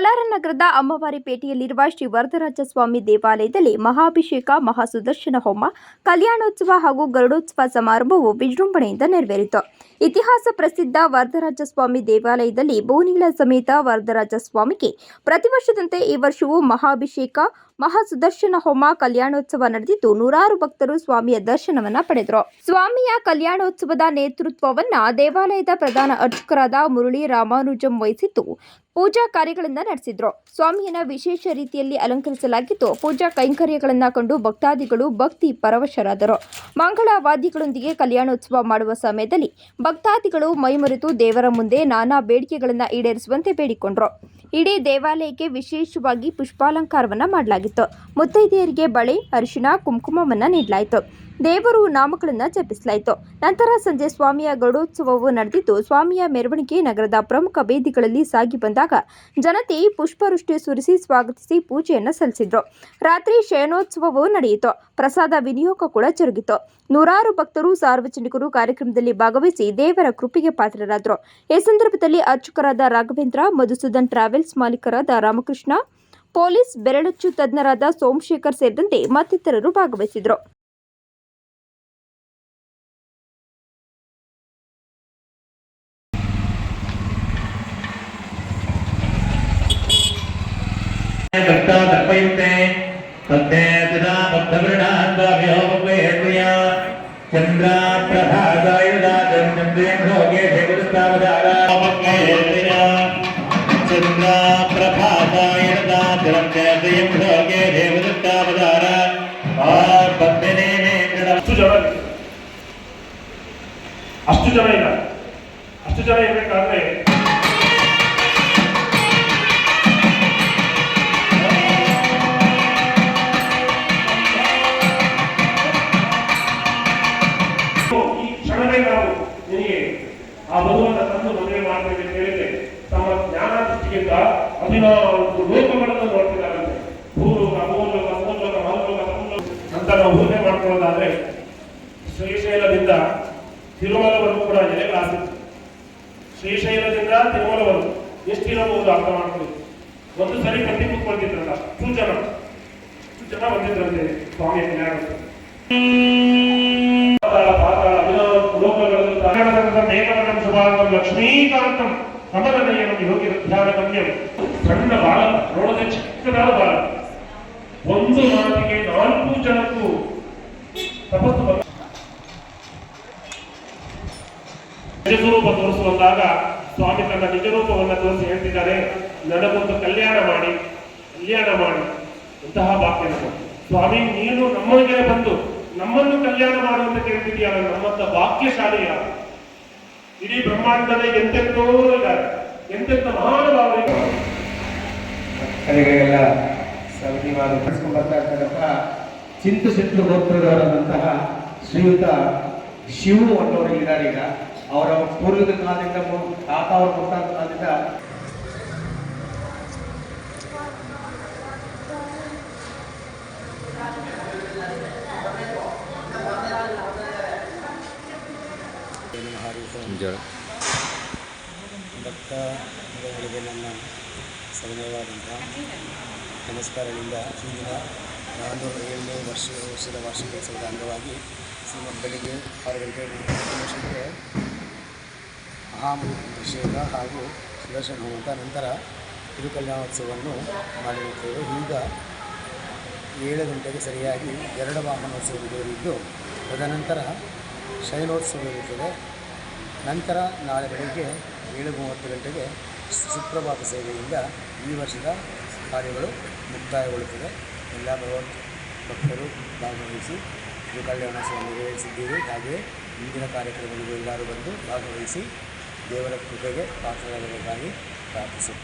ಕೋಲಾರ ನಗರದ ಅಮ್ಮವಾರಿಪೇಟೆಯಲ್ಲಿರುವ ಶ್ರೀ ವರದರಾಜ ಸ್ವಾಮಿ ದೇವಾಲಯದಲ್ಲಿ ಮಹಾಭಿಷೇಕ, ಮಹಾಸುದರ್ಶನ ಹೋಮ, ಕಲ್ಯಾಣೋತ್ಸವ ಹಾಗೂ ಗರುಡೋತ್ಸವ ಸಮಾರಂಭವು ವಿಜೃಂಭಣೆಯಿಂದ ನೆರವೇರಿತು. ಇತಿಹಾಸ ಪ್ರಸಿದ್ಧ ವರದರಾಜ ಸ್ವಾಮಿ ದೇವಾಲಯದಲ್ಲಿ ಬೋನಿಗಳ ಸಮೇತ ವರದರಾಜ ಸ್ವಾಮಿಗೆ ಪ್ರತಿ ವರ್ಷದಂತೆ ಈ ವರ್ಷವೂ ಮಹಾಭಿಷೇಕ ಮಹಾಸುದರ್ಶನ ಹೋಮ ಕಲ್ಯಾಣೋತ್ಸವ ನಡೆದಿದ್ದು ನೂರಾರು ಭಕ್ತರು ಸ್ವಾಮಿಯ ದರ್ಶನವನ್ನ ಪಡೆದರು. ಸ್ವಾಮಿಯ ಕಲ್ಯಾಣೋತ್ಸವದ ನೇತೃತ್ವವನ್ನ ದೇವಾಲಯದ ಪ್ರಧಾನ ಅರ್ಚಕರಾದ ಮುರಳಿ ರಾಮಾನುಜಂ ವಹಿಸಿದ್ದು ಪೂಜಾ ಕಾರ್ಯಗಳನ್ನು ನಡೆಸಿದ್ರು. ಸ್ವಾಮಿಯನ್ನ ವಿಶೇಷ ರೀತಿಯಲ್ಲಿ ಅಲಂಕರಿಸಲಾಗಿದ್ದು ಪೂಜಾ ಕೈಂಕರ್ಯಗಳನ್ನ ಕಂಡು ಭಕ್ತಾದಿಗಳು ಭಕ್ತಿ ಪರವಶರಾದರು. ಮಂಗಳವಾದಿಗಳೊಂದಿಗೆ ಕಲ್ಯಾಣೋತ್ಸವ ಮಾಡುವ ಸಮಯದಲ್ಲಿ ಭಕ್ತಾದಿಗಳು ಮೈಮರೆತು ದೇವರ ಮುಂದೆ ನಾನಾ ಬೇಡಿಕೆಗಳನ್ನು ಈಡೇರಿಸುವಂತೆ ಬೇಡಿಕೊಂಡ್ರು. ಇಡೀ ದೇವಾಲಯಕ್ಕೆ ವಿಶೇಷವಾಗಿ ಪುಷ್ಪಾಲಂಕಾರವನ್ನ ಮಾಡಲಾಗಿತ್ತು. ಮುತ್ತೈದೆಯರಿಗೆ ಬಳಿ ಅರಿಶಿನ ಕುಂಕುಮವನ್ನು ನೀಡಲಾಯಿತು. ದೇವರು ನಾಮಗಳನ್ನು ಜಪಿಸಲಾಯಿತು. ನಂತರ ಸಂಜೆ ಸ್ವಾಮಿಯ ಗರುಡೋತ್ಸವವು ನಡೆದಿದ್ದು, ಸ್ವಾಮಿಯ ಮೆರವಣಿಗೆ ನಗರದ ಪ್ರಮುಖ ಬೀದಿಗಳಲ್ಲಿ ಸಾಗಿ ಬಂದಾಗ ಜನತೆ ಪುಷ್ಪವೃಷ್ಟಿ ಸುರಿಸಿ ಸ್ವಾಗತಿಸಿ ಪೂಜೆಯನ್ನು ಸಲ್ಲಿಸಿದ್ರು. ರಾತ್ರಿ ಶಯನೋತ್ಸವವು ನಡೆಯಿತು. ಪ್ರಸಾದ ವಿನಿಯೋಗ ಕೂಡ ಜರುಗಿತು. ನೂರಾರು ಭಕ್ತರು ಸಾರ್ವಜನಿಕರು ಕಾರ್ಯಕ್ರಮದಲ್ಲಿ ಭಾಗವಹಿಸಿ ದೇವರ ಕೃಪೆಗೆ ಪಾತ್ರರಾದರು. ಈ ಸಂದರ್ಭದಲ್ಲಿ ಅರ್ಚಕರಾದ ರಾಘವೇಂದ್ರ, ಮಧುಸೂದನ್ ಟ್ರಾವೆಲ್ಸ್ ಮಾಲೀಕರಾದ ರಾಮಕೃಷ್ಣ ಪೊಲೀಸ್ ಬೆರಳಚ್ಚು ತಜ್ಞರಾದ ಸೋಮಶೇಖರ್ ಸೇರಿದಂತೆ ಮತ್ತಿತರರು ಭಾಗವಹಿಸಿದರು ಚಂದ್ರ ಪದ್ಮನೇನೇ ಅಷ್ಟು ಜನ. ಅಷ್ಟು ಜನ ಇಲ್ಲ ಅಷ್ಟು ಜನ ಇರಬೇಕಾದ್ರೆ ಊಹೆ ಮಾಡ್ಕೊಳ್ಳೋದಾದ್ರೆ ಶ್ರೀಶೈಲದಿಂದ ತಿರುಮಲವರೆಗೂ ಕೂಡ ಎಲೆಗಳಾಗ್ತಿತ್ತು ಶ್ರೀಶೈಲದಿಂದ ಎಷ್ಟು ಎಷ್ಟಿರಬಹುದು ಅರ್ಥ ಮಾಡ್ಕೊಳ್ಳಿ. ಒಂದು ಸರಿ ಕಟ್ಟಿ ಕೂತ್ಕೊಳ್ತಿದ್ರಲ್ಲ, ಅಷ್ಟು ಜನ. ಅಷ್ಟು ಜನ ಬಂದಿದ್ರಂತೆ ಸ್ವಾಮಿ ಕಲ್ಯಾಣ. ಲಕ್ಷ್ಮೀಕಾಂತಂ ಕಮಲನಯನಂ ಯೋಗಿ ಧ್ಯಾನ ಗಮ್ಯಂ ಸಣ್ಣ ಬಾಲ ನೋಡದೆ ಚಿಕ್ಕದಾದ ಬಾಲಕ. ನಿಜಸ್ವರೂಪ ತೋರಿಸುವಂದಾಗ ಸ್ವಾಮಿ ತನ್ನ ನಿಜರೂಪವನ್ನು ತೋರಿಸಿ ಹೇಳ್ತಿದ್ದಾರೆ, ನನಗೊಂದು ಕಲ್ಯಾಣ ಮಾಡಿ ಕಲ್ಯಾಣ ಮಾಡಿ, ಅಂತಹ ಭಾಗ್ಯ. ಸ್ವಾಮಿ, ನೀನು ನಮ್ಮೊಳಗೆ ಬಂದು ನಮ್ಮನ್ನು ಕಲ್ಯಾಣ ಮಾಡುವಂತ ಕೇಳ್ತಿದ್ಯಾ ನಮ್ಮಂತ ಭಾಗ್ಯಶಾಲಿ ಯಾರು ಇಡೀ ಬ್ರಹ್ಮಾಂಡದ ಎಂತೆಂತೋ ಇದ್ದಾರೆ, ಎಂತೆಂತ ಮಹಾನುಭಾವರಿದ್ದಾರೆ. ಕಲೆಗಳಿಗೆಲ್ಲ ನಡೆಸ್ಕೊಂಡು ಬರ್ತಾ ಇರ್ತಕ್ಕಂತಹ ಚಿಂತು ಸಿಟ್ಟು ಗೋತ್ರದವರಾದಂತಹ ಶ್ರೀಯುತ ಶಿವು ಅನ್ನೋರು ಇದ್ದಾರೆ ಈಗ. ಅವರ ಪೂರ್ವದ ಕಾಲದಿಂದ ಮು- ತಾತ ಅವರ ಮುತ್ತಾತ ಕಾಲದಿಂದ ಭಕ್ತಗಳಿಗೆ ನನ್ನ ಸಮಯವಾದಂಥ ನಮಸ್ಕಾರದಿಂದ ಇಂದಿನ ನಾನ್ನೂರ ಏಳನೇ ವರ್ಷ ವರ್ಷದ ವಾರ್ಷಿಕೋತ್ಸವದ ಅಂಗವಾಗಿ ಬೆಳಿಗ್ಗೆ ಆರು ಗಂಟೆ ನಿಮಿಷಕ್ಕೆ ಮಹಾಭಿಷೇಕ ಹಾಗೂ ಸುದರ್ಶನ ಹೋಮದ ನಂತರ ತಿರುಕಲ್ಯಾಣೋತ್ಸವವನ್ನು ಮಾಡಿರುತ್ತೇವೆ. ಈಗ ಏಳು ಗಂಟೆಗೆ ಸರಿಯಾಗಿ ಎರಡು ವಾಹನೋತ್ಸವ ನಡೆಯಲಿದ್ದು, ತದನಂತರ ಶಯನೋತ್ಸವ ಇರುತ್ತದೆ ನಂತರ ನಾಳೆ ಬೆಳಿಗ್ಗೆ ಏಳು ಮೂವತ್ತು ಗಂಟೆಗೆ ಸುಪ್ರಭಾತ ಸೇವೆಯಿಂದ ಈ ವರ್ಷದ ಕಾರ್ಯಗಳು ಮುಕ್ತಾಯಗೊಳ್ಳುತ್ತದೆ ಎಲ್ಲ ಭಗವತ್ ಭಕ್ತರು ಭಾಗವಹಿಸಿ ಇದು ಸೇವೆ ನೆರವೇರಿಸಿದ್ದೀರಿ ಹಾಗೆಯೇ ಇಂದಿನ ಕಾರ್ಯಕ್ರಮದಲ್ಲಿ ಎಲ್ಲರೂ ಬಂದು ಭಾಗವಹಿಸಿ ದೇವರ ಕೃಪೆಗೆ ಪಾತ್ರರಾಗಬೇಕಾಗಿ ಪ್ರಾರ್ಥಿಸುತ್ತೇವೆ.